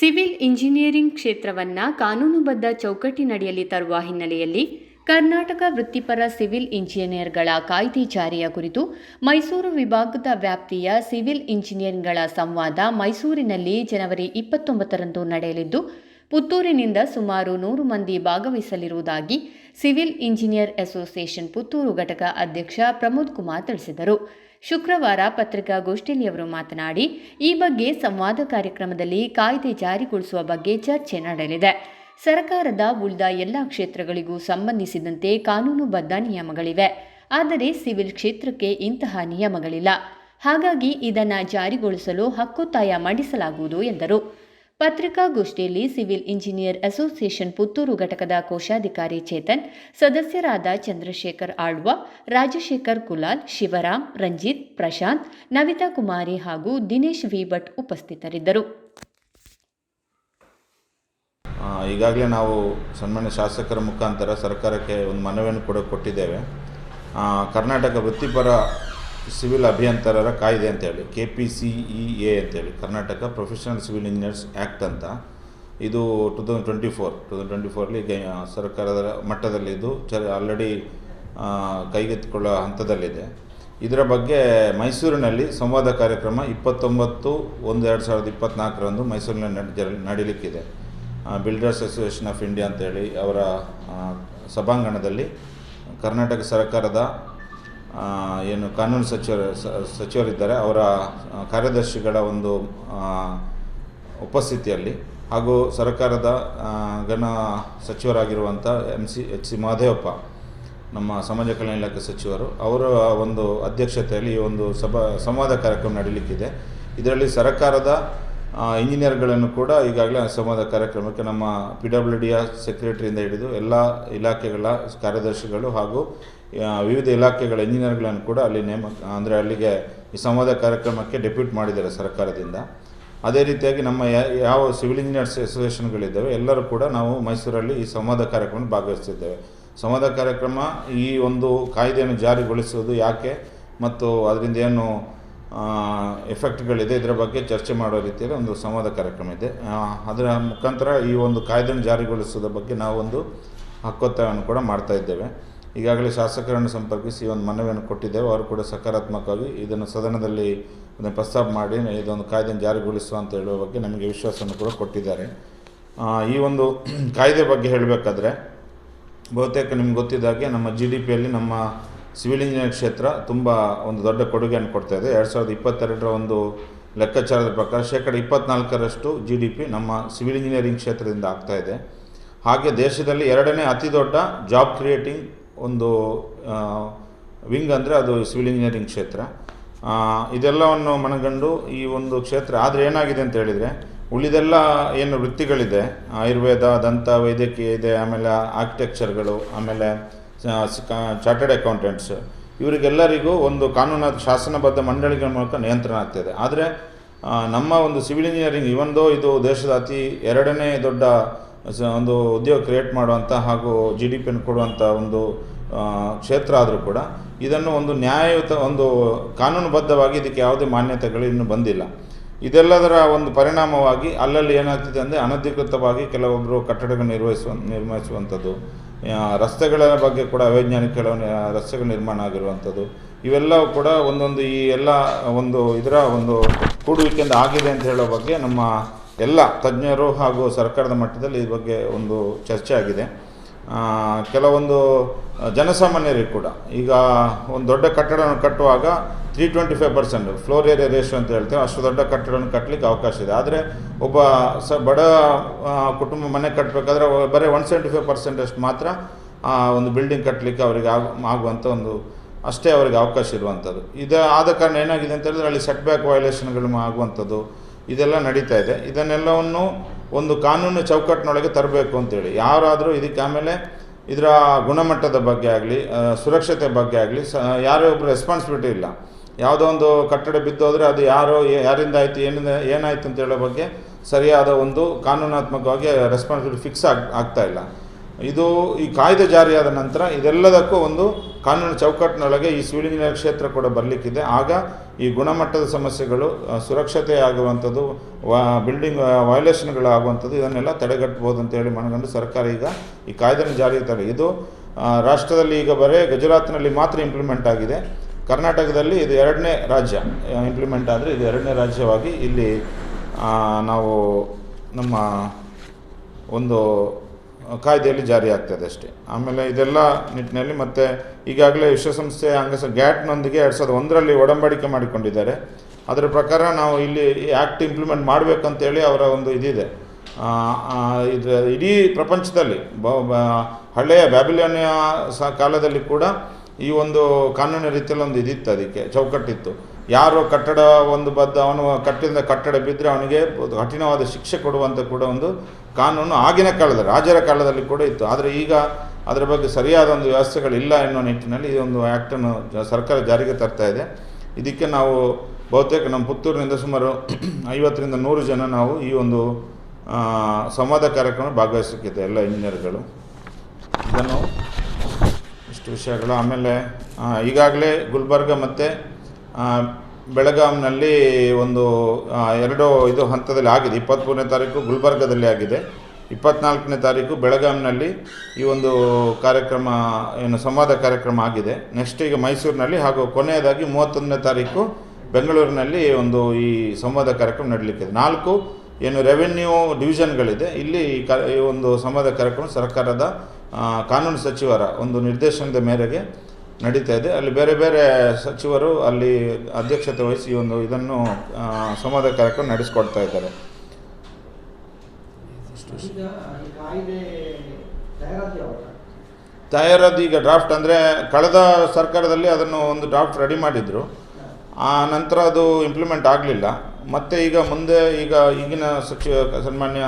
Civil engineering ಕ್ಷೇತ್ರವನ್ನು ಕಾನೂನುಬದ್ಧ ಚೌಕಟ್ಟಿನಡಿಯಲ್ಲಿ ತರುವ ಹಿನ್ನೆಲೆಯಲ್ಲಿ ಕರ್ನಾಟಕ ವೃತ್ತಿಪರ ಸಿವಿಲ್ ಇಂಜಿನಿಯರ್ಗಳ ಕಾಯ್ದೆ ಜಾರಿಯ ಕುರಿತು ಮೈಸೂರು ವಿಭಾಗದ ವ್ಯಾಪ್ತಿಯ ಸಿವಿಲ್ ಇಂಜಿನಿಯರ್ಗಳ ಸಂವಾದ ಮೈಸೂರಿನಲ್ಲಿ ಜನವರಿ ಇಪ್ಪತ್ತೊಂಬತ್ತರಂದು ನಡೆಯಲಿದ್ದು, ಪುತ್ತೂರಿನಿಂದ ಸುಮಾರು ನೂರು ಮಂದಿ ಭಾಗವಹಿಸಲಿರುವುದಾಗಿ ಸಿವಿಲ್ ಇಂಜಿನಿಯರ್ ಅಸೋಸಿಯೇಷನ್ ಪುತ್ತೂರು ಘಟಕ ಅಧ್ಯಕ್ಷ ಪ್ರಮೋದ್ ಕುಮಾರ್ ತಿಳಿಸಿದರು. ಶುಕ್ರವಾರ ಪತ್ರಿಕಾಗೋಷ್ಠಿಯಲ್ಲಿ ಅವರು ಮಾತನಾಡಿ, ಈ ಬಗ್ಗೆ ಸಂವಾದ ಕಾರ್ಯಕ್ರಮದಲ್ಲಿ ಕಾಯ್ದೆ ಜಾರಿಗೊಳಿಸುವ ಬಗ್ಗೆ ಚರ್ಚೆ ನಡೆಯಲಿದೆ. ಸರ್ಕಾರದ ಉಳಿದ ಎಲ್ಲ ಕ್ಷೇತ್ರಗಳಿಗೂ ಸಂಬಂಧಿಸಿದಂತೆ ಕಾನೂನುಬದ್ಧ ನಿಯಮಗಳಿವೆ. ಆದರೆ ಸಿವಿಲ್ ಕ್ಷೇತ್ರಕ್ಕೆ ಇಂತಹ ನಿಯಮಗಳಿಲ್ಲ. ಹಾಗಾಗಿ ಇದನ್ನು ಜಾರಿಗೊಳಿಸಲು ಹಕ್ಕೊತ್ತಾಯ ಮಂಡಿಸಲಾಗುವುದು ಎಂದರು. ಪತ್ರಿಕಾಗೋಷ್ಠಿಯಲ್ಲಿ ಸಿವಿಲ್ ಇಂಜಿನಿಯರ್ ಅಸೋಸಿಯೇಷನ್ ಪುತ್ತೂರು ಘಟಕದ ಕೋಶಾಧಿಕಾರಿ ಚೇತನ್, ಸದಸ್ಯರಾದ ಚಂದ್ರಶೇಖರ್ ಆಳ್ವ, ರಾಜಶೇಖರ್ ಕುಲಾಲ್, ಶಿವರಾಮ್, ರಂಜಿತ್, ಪ್ರಶಾಂತ್, ನವಿತಾ ಕುಮಾರಿ ಹಾಗೂ ದಿನೇಶ್ ವಿ ಭಟ್ ಉಪಸ್ಥಿತರಿದ್ದರು. ಈಗಾಗಲೇ ನಾವು ಸನ್ಮಾನ್ಯ ಶಾಸಕರ ಮುಖಾಂತರ ಸರ್ಕಾರಕ್ಕೆ ಒಂದು ಮನವಿಯನ್ನು ಕೂಡ ಕೊಟ್ಟಿದ್ದೇವೆ. ಕರ್ನಾಟಕ ವೃತ್ತಿಪರ ಸಿವಿಲ್ ಅಭಿಯಂತರರ ಕಾಯ್ದೆ ಅಂತೇಳಿ K P C E A ಅಂತೇಳಿ, Karnataka professional civil engineers act ಅಂತ. ಇದು two thousand twenty four two thousand twenty ಫೋರಲ್ಲಿ ಸರ್ಕಾರದ ಮಟ್ಟದಲ್ಲಿ ಇದು ಚ ಆಲ್ರೆಡಿ ಕೈಗೆತ್ತಿಕೊಳ್ಳೋ ಹಂತದಲ್ಲಿದೆ. ಇದರ ಬಗ್ಗೆ ಮೈಸೂರಿನಲ್ಲಿ ಸಂವಾದ ಕಾರ್ಯಕ್ರಮ ಇಪ್ಪತ್ತೊಂಬತ್ತು ಒಂದು ಎರಡು ಸಾವಿರದ ಇಪ್ಪತ್ತ್ನಾಲ್ಕರಂದು ಮೈಸೂರಿನಲ್ಲಿ ನಡೆ ನಡೀಲಿಕ್ಕಿದೆ. ಬಿಲ್ಡರ್ಸ್ ಅಸೋಸಿಯೇಷನ್ ಆಫ್ ಇಂಡಿಯಾ ಅಂತೇಳಿ ಅವರ ಸಭಾಂಗಣದಲ್ಲಿ ಕರ್ನಾಟಕ ಸರ್ಕಾರದ ಏನು ಕಾನೂನು ಸಚಿವರು ಸಚಿವರಿದ್ದಾರೆ. ಅವರ ಕಾರ್ಯದರ್ಶಿಗಳ ಒಂದು ಉಪಸ್ಥಿತಿಯಲ್ಲಿ ಹಾಗೂ ಸರ್ಕಾರದ ಗಣ ಸಚಿವರಾಗಿರುವಂಥ M C, H C Mahadevappa ನಮ್ಮ ಸಮಾಜ ಕಲ್ಯಾಣ ಇಲಾಖೆ ಸಚಿವರು, ಅವರ ಒಂದು ಅಧ್ಯಕ್ಷತೆಯಲ್ಲಿ ಈ ಒಂದು ಸಭಾ, ಸಂವಾದ ಕಾರ್ಯಕ್ರಮ ನಡೀಲಿಕ್ಕಿದೆ. ಇದರಲ್ಲಿ ಸರ್ಕಾರದ ಇಂಜಿನಿಯರ್ಗಳನ್ನು ಕೂಡ ಈಗಾಗಲೇ ಸಂವಾದ ಕಾರ್ಯಕ್ರಮಕ್ಕೆ ನಮ್ಮ ಪಿ ಡಬ್ಲ್ಯೂ ಡಿಯ ಸೆಕ್ರೆಟರಿಯಿಂದ ಹಿಡಿದು ಎಲ್ಲ ಇಲಾಖೆಗಳ ಕಾರ್ಯದರ್ಶಿಗಳು ಹಾಗೂ ವಿವಿಧ ಇಲಾಖೆಗಳ ಇಂಜಿನಿಯರ್ಗಳನ್ನು ಕೂಡ ಅಲ್ಲಿ ನೇಮಕ ಅಂದರೆ ಅಲ್ಲಿಗೆ ಈ ಸಂವಾದ ಕಾರ್ಯಕ್ರಮಕ್ಕೆ ಡೆಪ್ಯೂಟ್ ಮಾಡಿದ್ದಾರೆ ಸರ್ಕಾರದಿಂದ. ಅದೇ ರೀತಿಯಾಗಿ ನಮ್ಮ ಯಾವ ಸಿವಿಲ್ ಇಂಜಿನಿಯರ್ಸ್ ಅಸೋಸಿಯೇಷನ್ಗಳಿದ್ದಾವೆ, ಎಲ್ಲರೂ ಕೂಡ ನಾವು ಮೈಸೂರಲ್ಲಿ ಈ ಸಂವಾದ ಕಾರ್ಯಕ್ರಮ ಭಾಗವಹಿಸ್ತಿದ್ದೇವೆ ಸಂವಾದ ಕಾರ್ಯಕ್ರಮ ಈ ಒಂದು ಕಾಯ್ದೆಯನ್ನು ಜಾರಿಗೊಳಿಸುವುದು ಯಾಕೆ, ಮತ್ತು ಅದರಿಂದ ಏನು ಎಫೆಕ್ಟ್ಗಳಿದೆ, ಇದರ ಬಗ್ಗೆ ಚರ್ಚೆ ಮಾಡೋ ರೀತಿಯಲ್ಲಿ ಒಂದು ಸಂವಾದ ಕಾರ್ಯಕ್ರಮ ಇದೆ. ಅದರ ಮುಖಾಂತರ ಈ ಒಂದು ಕಾಯ್ದೆಯನ್ನು ಜಾರಿಗೊಳಿಸುವುದರ ಬಗ್ಗೆ ನಾವು ಒಂದು ಹಕ್ಕೊತ್ತಾಯವನ್ನು ಕೂಡ ಮಾಡ್ತಾ ಇದ್ದೇವೆ. ಈಗಾಗಲೇ ಶಾಸಕರನ್ನು ಸಂಪರ್ಕಿಸಿ ಒಂದು ಮನವಿಯನ್ನು ಕೊಟ್ಟಿದ್ದೇವೆ. ಅವರು ಕೂಡ ಸಕಾರಾತ್ಮಕವಾಗಿ ಇದನ್ನು ಸದನದಲ್ಲಿ ಅದನ್ನು ಪ್ರಸ್ತಾಪ ಮಾಡಿ ಇದೊಂದು ಕಾಯ್ದೆಯನ್ನು ಜಾರಿಗೊಳಿಸುವ ಅಂತ ಹೇಳುವ ಬಗ್ಗೆ ನಮಗೆ ವಿಶ್ವಾಸವನ್ನು ಕೂಡ ಕೊಟ್ಟಿದ್ದಾರೆ. ಈ ಒಂದು ಕಾಯ್ದೆ ಬಗ್ಗೆ ಹೇಳಬೇಕಾದ್ರೆ ಬಹುತೇಕ ನಿಮ್ಗೆ ಗೊತ್ತಿದ್ದಾಗೆ ನಮ್ಮ ಜಿ ಡಿ ಪಿಯಲ್ಲಿ ನಮ್ಮ ಸಿವಿಲ್ ಇಂಜಿನಿಯರಿಂಗ್ ಕ್ಷೇತ್ರ ತುಂಬ ಒಂದು ದೊಡ್ಡ ಕೊಡುಗೆಯನ್ನು ಕೊಡ್ತಾ ಇದೆ. ಎರಡು ಸಾವಿರದ ಇಪ್ಪತ್ತೆರಡರ ಒಂದು ಲೆಕ್ಕಾಚಾರದ ಪ್ರಕಾರ ಶೇಕಡ ಇಪ್ಪತ್ನಾಲ್ಕರಷ್ಟು ಜಿ ಡಿ ಪಿ ನಮ್ಮ ಸಿವಿಲ್ ಇಂಜಿನಿಯರಿಂಗ್ ಕ್ಷೇತ್ರದಿಂದ ಆಗ್ತಾಯಿದೆ ಹಾಗೆ ದೇಶದಲ್ಲಿ ಎರಡನೇ ಅತಿ ದೊಡ್ಡ ಜಾಬ್ ಕ್ರಿಯೇಟಿಂಗ್ ಒಂದು ವಿಂಗ್ ಅಂದರೆ ಅದು ಸಿವಿಲ್ ಇಂಜಿನಿಯರಿಂಗ್ ಕ್ಷೇತ್ರ. ಇದೆಲ್ಲವನ್ನು ಮನಗಂಡು ಈ ಒಂದು ಕ್ಷೇತ್ರ ಆದರೆ ಏನಾಗಿದೆ ಅಂತ ಹೇಳಿದರೆ, ಉಳಿದೆಲ್ಲ ಏನು ವೃತ್ತಿಗಳಿದೆ, ಆಯುರ್ವೇದ, ದಂತ, ವೈದ್ಯಕೀಯ ಇದೆ, ಆಮೇಲೆ ಆರ್ಕಿಟೆಕ್ಚರ್ಗಳು ಆಮೇಲೆ ಚಾರ್ಟೆಡ್ ಅಕೌಂಟೆಂಟ್ಸ್ ಇವರಿಗೆಲ್ಲರಿಗೂ ಒಂದು ಕಾನೂನು ಶಾಸನಬದ್ಧ ಮಂಡಳಿಗಳ ಮೂಲಕ ನಿಯಂತ್ರಣ ಆಗ್ತಿದೆ. ಆದರೆ ನಮ್ಮ ಒಂದು ಸಿವಿಲ್ ಇಂಜಿನಿಯರಿಂಗ್ ಇವೊಂದು ಇದು ದೇಶದ ಅತಿ ಎರಡನೇ ದೊಡ್ಡ ಒಂದು ಉದ್ಯೋಗ ಕ್ರಿಯೇಟ್ ಮಾಡುವಂಥ ಹಾಗೂ ಜಿ ಡಿ ಪಿಯನ್ನು ಕೊಡುವಂಥ ಒಂದು ಕ್ಷೇತ್ರ ಆದರೂ ಕೂಡ ಇದನ್ನು ಒಂದು ನ್ಯಾಯಯುತ, ಒಂದು ಕಾನೂನುಬದ್ಧವಾಗಿ ಇದಕ್ಕೆ ಯಾವುದೇ ಮಾನ್ಯತೆಗಳು ಇನ್ನೂ ಬಂದಿಲ್ಲ. ಇದೆಲ್ಲದರ ಒಂದು ಪರಿಣಾಮವಾಗಿ ಅಲ್ಲಲ್ಲಿ ಏನಾಗ್ತಿದೆ ಅಂದರೆ ಅನಧಿಕೃತವಾಗಿ ಕೆಲವೊಬ್ಬರು ಕಟ್ಟಡಗಳು ನಿರ್ವಹಿಸುವ, ನಿರ್ಮಿಸುವಂಥದ್ದು ರಸ್ತೆಗಳ ಬಗ್ಗೆ ಕೂಡ ಅವೈಜ್ಞಾನಿಕ ಕೆಲವು ರಸ್ತೆಗಳು ನಿರ್ಮಾಣ ಆಗಿರುವಂಥದ್ದು, ಇವೆಲ್ಲವೂ ಕೂಡ ಒಂದೊಂದು ಈ ಎಲ್ಲ ಒಂದು ಇದರ ಒಂದು ಕೂಡುವಿಕೆಯಿಂದ ಆಗಿದೆ ಅಂತ ಹೇಳೋ ಬಗ್ಗೆ ನಮ್ಮ ಎಲ್ಲ ತಜ್ಞರು ಹಾಗೂ ಸರ್ಕಾರದ ಮಟ್ಟದಲ್ಲಿ ಈ ಬಗ್ಗೆ ಒಂದು ಚರ್ಚೆ ಆಗಿದೆ. ಕೆಲವೊಂದು ಜನಸಾಮಾನ್ಯರಿಗೆ ಕೂಡ. ಈಗ ಒಂದು ದೊಡ್ಡ ಕಟ್ಟಡವನ್ನು ಕಟ್ಟುವಾಗ three twenty five percent floor area ratio ಅಂತ ಹೇಳ್ತೇವೆ. ಅಷ್ಟು ದೊಡ್ಡ ಕಟ್ಟಡವನ್ನು ಕಟ್ಟಲಿಕ್ಕೆ ಅವಕಾಶ ಇದೆ. ಆದರೆ ಒಬ್ಬ ಸ, ಬಡ ಕುಟುಂಬ ಮನೆ ಕಟ್ಟಬೇಕಾದ್ರೆ ಬರೀ ಒನ್ ಸೆವೆಂಟಿ ಫೈವ್ ಪರ್ಸೆಂಟ್ ಅಷ್ಟು ಮಾತ್ರ ಒಂದು ಬಿಲ್ಡಿಂಗ್ ಕಟ್ಟಲಿಕ್ಕೆ ಅವರಿಗೆ ಆಗ ಆಗುವಂಥ ಒಂದು, ಅಷ್ಟೇ ಅವರಿಗೆ ಅವಕಾಶ ಇರುವಂಥದ್ದು ಇದು ಆದ ಕಾರಣ ಏನಾಗಿದೆ ಅಂತ ಹೇಳಿದ್ರೆ ಅಲ್ಲಿ ಸೆಟ್ ಬ್ಯಾಕ್ ವಯೋಲೇಷನ್ಗಳು ಆಗುವಂಥದ್ದು ಇದೆಲ್ಲ ನಡೀತಾ ಇದೆ. ಇದನ್ನೆಲ್ಲವನ್ನು ಒಂದು ಕಾನೂನು ಚೌಕಟ್ಟಿನೊಳಗೆ ತರಬೇಕು ಅಂತೇಳಿ. ಯಾರಾದರೂ ಇದಕ್ಕೆ ಆಮೇಲೆ ಇದರ ಗುಣಮಟ್ಟದ ಬಗ್ಗೆ ಆಗಲಿ ಸುರಕ್ಷತೆ ಬಗ್ಗೆ ಆಗಲಿ, ಸ, ಯಾರೇ ಒಬ್ಬರು ರೆಸ್ಪಾನ್ಸಿಬಿಲಿಟಿ ಇಲ್ಲ. ಯಾವುದೋ ಒಂದು ಕಟ್ಟಡ ಬಿದ್ದೋದ್ರೆ ಅದು ಯಾರೋ ಯಾರಿಂದ ಆಯಿತು, ಏನಿಂದ, ಏನಾಯಿತು ಅಂತ ಹೇಳೋ ಬಗ್ಗೆ ಸರಿಯಾದ ಒಂದು ಕಾನೂನಾತ್ಮಕವಾಗಿ ರೆಸ್ಪಾನ್ಸಿಬಿಲಿಟಿ ಫಿಕ್ಸ್ ಆಗ್, ಆಗ್ತಾ ಇಲ್ಲ. ಇದು ಈ ಕಾಯ್ದೆ ಜಾರಿಯಾದ ನಂತರ ಇದೆಲ್ಲದಕ್ಕೂ ಒಂದು ಕಾನೂನು ಚೌಕಟ್ಟಿನೊಳಗೆ ಈ ಸಿವಿಲ್ ಇಂಜಿನಿಯರ್ ಕ್ಷೇತ್ರ ಕೂಡ ಬರಲಿಕ್ಕಿದೆ. ಆಗ ಈ ಗುಣಮಟ್ಟದ ಸಮಸ್ಯೆಗಳು ಸುರಕ್ಷತೆ ಆಗುವಂಥದ್ದು, ವಾ ಬಿಲ್ಡಿಂಗ್ ವಯಲೇಷನ್ಗಳಾಗುವಂಥದ್ದು ಇದನ್ನೆಲ್ಲ ತಡೆಗಟ್ಬೋದು ಅಂತೇಳಿ ಮನಗಂಡು ಸರ್ಕಾರ ಈಗ ಈ ಕಾಯ್ದೆಯನ್ನು ಜಾರಿಗೆ ತರಲಿ. ಇದು ರಾಷ್ಟ್ರದಲ್ಲಿ ಈಗ ಬರೀ ಗುಜರಾತ್ನಲ್ಲಿ ಮಾತ್ರ ಇಂಪ್ಲಿಮೆಂಟ್ ಆಗಿದೆ. ಕರ್ನಾಟಕದಲ್ಲಿ ಇದು ಎರಡನೇ ರಾಜ್ಯ ಇಂಪ್ಲಿಮೆಂಟ್ ಆದರೆ ಇದು ಎರಡನೇ ರಾಜ್ಯವಾಗಿ ಇಲ್ಲಿ ನಾವು ನಮ್ಮ ಒಂದು ಕಾಯ್ದೆಯಲ್ಲಿ ಜಾರಿ ಆಗ್ತದೆ ಅಷ್ಟೇ. ಆಮೇಲೆ ಇದೆಲ್ಲ ನಿಟ್ಟಿನಲ್ಲಿ ಮತ್ತು ಈಗಾಗಲೇ ವಿಶ್ವಸಂಸ್ಥೆ ಅಂಗಸ ಗ್ಯಾಟ್ನೊಂದಿಗೆ ಎರಡು ಸಾವಿರದ ಒಂದರಲ್ಲಿ ಒಡಂಬಡಿಕೆ ಮಾಡಿಕೊಂಡಿದ್ದಾರೆ. ಅದರ ಪ್ರಕಾರ ನಾವು ಇಲ್ಲಿ ಆ್ಯಕ್ಟ್ ಇಂಪ್ಲಿಮೆಂಟ್ ಮಾಡಬೇಕಂತೇಳಿ ಅವರ ಒಂದು ಇದಿದೆ. ಇದು ಇಡೀ ಪ್ರಪಂಚದಲ್ಲಿ ಹಳೆಯ ಬ್ಯಾಬಿಲೋನಿಯ ಸ, ಕಾಲದಲ್ಲಿ ಕೂಡ ಈ ಒಂದು ಕಾನೂನು ರೀತಿಯಲ್ಲಿ ಒಂದು ಇದಿತ್ತು ಅದಕ್ಕೆ, ಚೌಕಟ್ಟಿತ್ತು. ಯಾರು ಕಟ್ಟಡ ಒಂದು ಬದ್ಧ ಅವನು ಕಟ್ಟಿದ ಕಟ್ಟಡ ಬಿದ್ದರೆ ಅವನಿಗೆ ಕಠಿಣವಾದ ಶಿಕ್ಷೆ ಕೊಡುವಂಥ ಕೂಡ ಒಂದು ಕಾನೂನು ಆಗಿನ ಕಾಲದಲ್ಲಿ, ರಾಜರ ಕಾಲದಲ್ಲಿ ಕೂಡ ಇತ್ತು. ಆದರೆ ಈಗ ಅದರ ಬಗ್ಗೆ ಸರಿಯಾದ ಒಂದು ವ್ಯವಸ್ಥೆಗಳಿಲ್ಲ ಎನ್ನುವ ನಿಟ್ಟಿನಲ್ಲಿ ಒಂದು ಆ್ಯಕ್ಟನ್ನು ಸರ್ಕಾರ ಜಾರಿಗೆ ತರ್ತಾ ಇದೆ. ಇದಕ್ಕೆ ನಾವು ಬಹುತೇಕ ನಮ್ಮ ಪುತ್ತೂರಿನಿಂದ ಸುಮಾರು ಐವತ್ತರಿಂದ ನೂರು ಜನ ನಾವು ಈ ಒಂದು ಸಂವಾದ ಕಾರ್ಯಕ್ರಮ ಭಾಗವಹಿಸಲಿಕ್ಕಿದೆ ಎಲ್ಲ ಇಂಜಿನಿಯರ್ಗಳು. ಇದನ್ನು ಇಷ್ಟು ವಿಷಯಗಳು. ಆಮೇಲೆ ಈಗಾಗಲೇ ಗುಲ್ಬರ್ಗ ಮತ್ತು ಬೆಳಗಾಂನಲ್ಲಿ ಒಂದು ಎರಡು ಇದು ಹಂತದಲ್ಲಿ ಆಗಿದೆ. ಇಪ್ಪತ್ತ್ಮೂರನೇ ತಾರೀಕು ಗುಲ್ಬರ್ಗದಲ್ಲಿ ಆಗಿದೆ. ಇಪ್ಪತ್ನಾಲ್ಕನೇ ತಾರೀಕು ಬೆಳಗಾಂನಲ್ಲಿ ಈ ಒಂದು ಕಾರ್ಯಕ್ರಮ, ಏನು ಸಂವಾದ ಕಾರ್ಯಕ್ರಮ ಆಗಿದೆ. ನೆಕ್ಸ್ಟ್ ಈಗ ಮೈಸೂರಿನಲ್ಲಿ ಹಾಗೂ ಕೊನೆಯದಾಗಿ ಮೂವತ್ತೊಂದನೇ ತಾರೀಕು ಬೆಂಗಳೂರಿನಲ್ಲಿ ಒಂದು ಈ ಸಂವಾದ ಕಾರ್ಯಕ್ರಮ ನಡೀಲಿಕ್ಕಿದೆ. ನಾಲ್ಕು ಏನು ರೆವೆನ್ಯೂ ಡಿವಿಷನ್ಗಳಿದೆ ಇಲ್ಲಿ ಈ ಒಂದು ಸಂವಾದ ಕಾರ್ಯಕ್ರಮ ಸರ್ಕಾರದ ಕಾನೂನು ಸಚಿವರ ಒಂದು ನಿರ್ದೇಶನದ ಮೇರೆಗೆ ನಡೀತಾ ಇದೆ. ಅಲ್ಲಿ ಬೇರೆ ಬೇರೆ ಸಚಿವರು ಅಲ್ಲಿ ಅಧ್ಯಕ್ಷತೆ ವಹಿಸಿ ಒಂದು ಇದನ್ನು ಸಂವಾದ ಕಾರ್ಯಕ್ರಮ ನಡೆಸ್ಕೊಡ್ತಾ ಇದ್ದಾರೆ. ತಯಾರಾದ ಈಗ ಡ್ರಾಫ್ಟ್ ಅಂದರೆ ಕಳೆದ ಸರ್ಕಾರದಲ್ಲಿ ಅದನ್ನು ಒಂದು ಡ್ರಾಫ್ಟ್ ರೆಡಿ ಮಾಡಿದರು. ಆ ನಂತರ ಅದು ಇಂಪ್ಲಿಮೆಂಟ್ ಆಗಲಿಲ್ಲ. ಮತ್ತು ಈಗ ಮುಂದೆ ಈಗ ಈಗಿನ ಸಚಿವ ಸನ್ಮಾನ್ಯ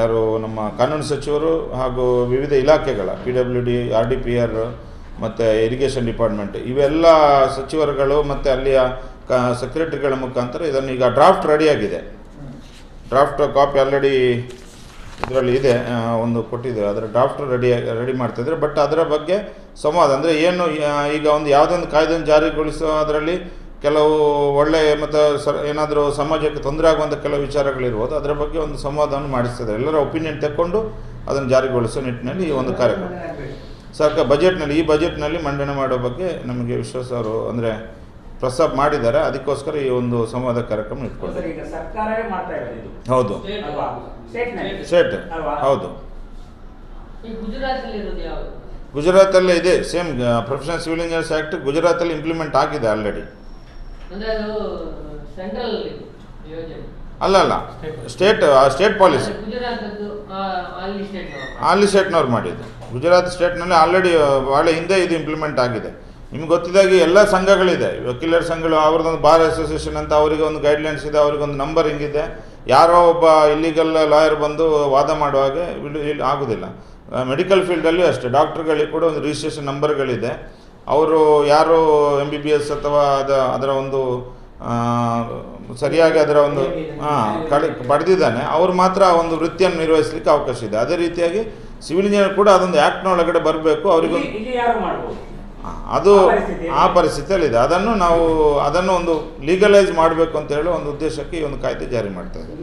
ಯಾರು ನಮ್ಮ ಕಾನೂನು ಸಚಿವರು ಹಾಗೂ ವಿವಿಧ ಇಲಾಖೆಗಳ P W D R D P R ಮತ್ತು ಇರಿಗೇಷನ್ ಡಿಪಾರ್ಟ್ಮೆಂಟ್ ಇವೆಲ್ಲ ಸಚಿವರುಗಳು ಮತ್ತು ಅಲ್ಲಿಯ ಕ ಸೆಕ್ರೆಟರಿಗಳ ಮುಖಾಂತರ ಇದನ್ನು ಈಗ ಡ್ರಾಫ್ಟ್ ರೆಡಿಯಾಗಿದೆ ಡ್ರಾಫ್ಟ್ ಕಾಪಿ ಆಲ್ರೆಡಿ ಇದರಲ್ಲಿ ಇದೆ ಒಂದು ಕೊಟ್ಟಿದೆ ಅದರ ಡ್ರಾಫ್ಟ್ ರೆಡಿ ರೆಡಿ ಮಾಡ್ತಿದ್ದಾರೆ ಬಟ್ ಅದರ ಬಗ್ಗೆ ಸಂವಾದ, ಅಂದರೆ ಏನು ಈಗ ಒಂದು ಯಾವುದೊಂದು ಕಾಯ್ದೆಯನ್ನು ಜಾರಿಗೊಳಿಸೋ ಅದರಲ್ಲಿ ಕೆಲವು ಒಳ್ಳೆಯ ಮತ್ತು ಸ, ಏನಾದರೂ ಸಮಾಜಕ್ಕೆ ತೊಂದರೆ ಆಗುವಂಥ ಕೆಲವು ವಿಚಾರಗಳಿರ್ಬೋದು ಅದರ ಬಗ್ಗೆ ಒಂದು ಸಂವಾದವನ್ನು ಮಾಡಿಸ್ತಿದ್ದಾರೆ ಎಲ್ಲರ ಒಪಿನಿಯನ್ ತಗೊಂಡು ಅದನ್ನು ಜಾರಿಗೊಳಿಸೋ ನಿಟ್ಟಿನಲ್ಲಿ ಈ ಒಂದು ಕಾರ್ಯಕ್ರಮ. ಸರ್ಕಾರ ಬಜೆಟ್ನಲ್ಲಿ ಈ ಬಜೆಟ್ನಲ್ಲಿ ಮಂಡನೆ ಮಾಡೋ ಬಗ್ಗೆ ನಮಗೆ ವಿಶ್ವಾಸ ಅವರು ಅಂದರೆ ಪ್ರಸ್ತಾಪ ಮಾಡಿದ್ದಾರೆ. ಅದಕ್ಕೋಸ್ಕರ ಈ ಒಂದು ಸಂವಾದ ಕಾರ್ಯಕ್ರಮ ಸರ್ ಈಗ ಸರ್ಕಾರವೇ ಮಾಡ್ತಾ ಇರೋದು ಇದು. ಹೌದು. ಸ್ಟೇಟ್ ಹೌದು. ಈ ಗುಜರಾತಲ್ಲಿ ಇದೆ. Same professional civil engineers act ಗುಜರಾತಲ್ಲಿ implement ಆಗಿದೆ ಆಲ್ರೆಡಿ ಅಂದ್ರೆ ಅದು ಸೆಂಟ್ರಲ್ ಯೋಜನೆ. ಅಲ್ಲ ಅಲ್ಲ. ಸ್ಟೇಟ್ ಸ್ಟೇಟ್ ಪಾಲಿಸಿ ಅಲ್ಲಿ ಸ್ಟೇಟ್ನವ್ರು ಮಾಡಿದ್ದು. ಗುಜರಾತ್ ಸ್ಟೇಟ್ನಲ್ಲಿ ಆಲ್ರೆಡಿ ಭಾಳ ಹಿಂದೆ ಇದು ಇಂಪ್ಲಿಮೆಂಟ್ ಆಗಿದೆ. ನಿಮ್ಗೆ ಗೊತ್ತಿದ್ದಾಗೆ ಎಲ್ಲ ಸಂಘಗಳಿದೆ. ವಕೀಲರ ಸಂಘಗಳು, ಅವ್ರದ್ದೊಂದು ಬಾರ್ ಅಸೋಸಿಯೇಷನ್ ಅಂತ ಅವರಿಗೆ ಒಂದು ಗೈಡ್ಲೈನ್ಸ್ ಇದೆ ಅವ್ರಿಗೊಂದು ನಂಬರ್ ಇದೆ ಯಾರೋ ಒಬ್ಬ ಇಲ್ಲಿಗಲ್ ಲಾಯರ್ ಬಂದು ವಾದ ಮಾಡುವಾಗ ಇಲ್ಲಿ ಆಗೋದಿಲ್ಲ. ಮೆಡಿಕಲ್ ಫೀಲ್ಡಲ್ಲಿ ಅಷ್ಟೇ. ಡಾಕ್ಟ್ರುಗಳಿಗೆ ಕೂಡ ಒಂದು ರಿಜಿಸ್ಟ್ರೇಷನ್ ನಂಬರ್ಗಳಿದೆ ಅವರು ಯಾರು ಎಂ ಬಿ ಬಿ ಎಸ್ ಅಥವಾ ಅದ, ಅದರ ಒಂದು ಸರಿಯಾಗಿ ಅದರ ಒಂದು ಹಾಂ ಕಡೆ ಪಡೆದಿದ್ದಾನೆ. ಅವ್ರು ಮಾತ್ರ ಒಂದು ವೃತ್ತಿಯನ್ನು ನಿರ್ವಹಿಸಲಿಕ್ಕೆ ಅವಕಾಶ ಇದೆ. ಅದೇ ರೀತಿಯಾಗಿ ಸಿವಿಲ್ ಇಂಜಿನಿಯರ್ ಕೂಡ ಅದೊಂದು ಆ್ಯಕ್ಟ್ನ ಒಳಗಡೆ ಬರಬೇಕು ಅವರಿಗೊಂದು ಅದು ಆ ಪರಿಸ್ಥಿತಿ ಆ ಪರಿಸ್ಥಿತಿಯಲ್ಲಿದೆ. ಅದನ್ನು ನಾವು ಅದನ್ನು ಒಂದು ಲೀಗಲೈಸ್ ಮಾಡಬೇಕು ಅಂತ ಹೇಳಿ ಒಂದು ಉದ್ದೇಶಕ್ಕೆ ಈ ಒಂದು ಕಾಯ್ದೆ ಜಾರಿ ಮಾಡ್ತಾ ಇದ್ದೀವಿ.